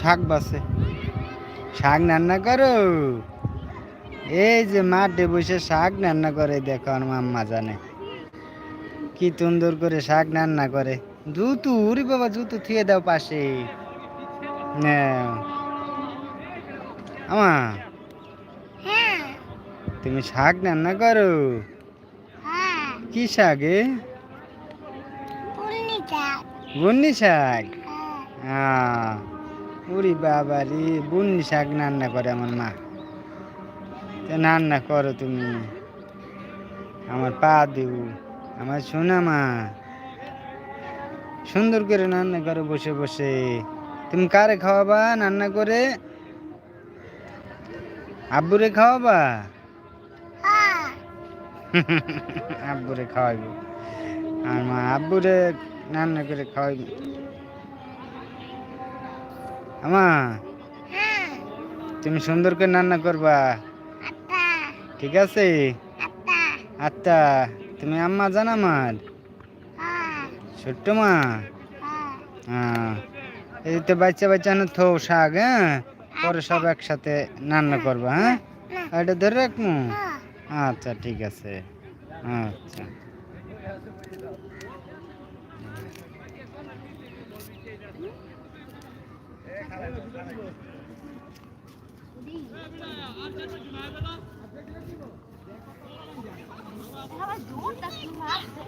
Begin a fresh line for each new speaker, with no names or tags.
শাক বাসে শাক রান্না করো? এই যে মাঠে বসে শাক রান্না করে দেখো আমার মাম্মা জানে। কি সুন্দর করে শাক রান্না করে। জুতু উরি বাবা জুতু থুয়ে দাও পাশে। আমা
হ্যাঁ।
তুমি শাক রান্না করো?
হ্যাঁ।
কি শাক এ? বন্নি শাক।
হ্যাঁ।
উরি বাবা রে, বন্নি শাক রান্না করে আমার মা। রান্না করো তুমি। আমার পা দেউ, আমার শোনা মা। সুন্দর করে রান্না করো বসে বসে। তুমি কারে খাওয়াবা রান্না করে? আব্বুরে খাওয়াবা? আব্বুরে খাওয়াইব। আর মা আব্বুরে রান্না করে খাওয়াইব। আমা
হ্যাঁ।
তুমি সুন্দর করে রান্না করবা। ঠিক আছে? আচ্ছা তুমি আম্মা জানা আমার?
হ্যাঁ।
ছোট্ট মা?
হ্যাঁ।
এই তো বাচ্চা বাচ্চা না থো শাক হ্যাঁ? পরে সব একসাথে রান্না করবা হ্যাঁ? এটা ধরে রাখব
হ্যাঁ।
আচ্ছা ঠিক আছে। আচ্ছা। জোরটা কি মারছে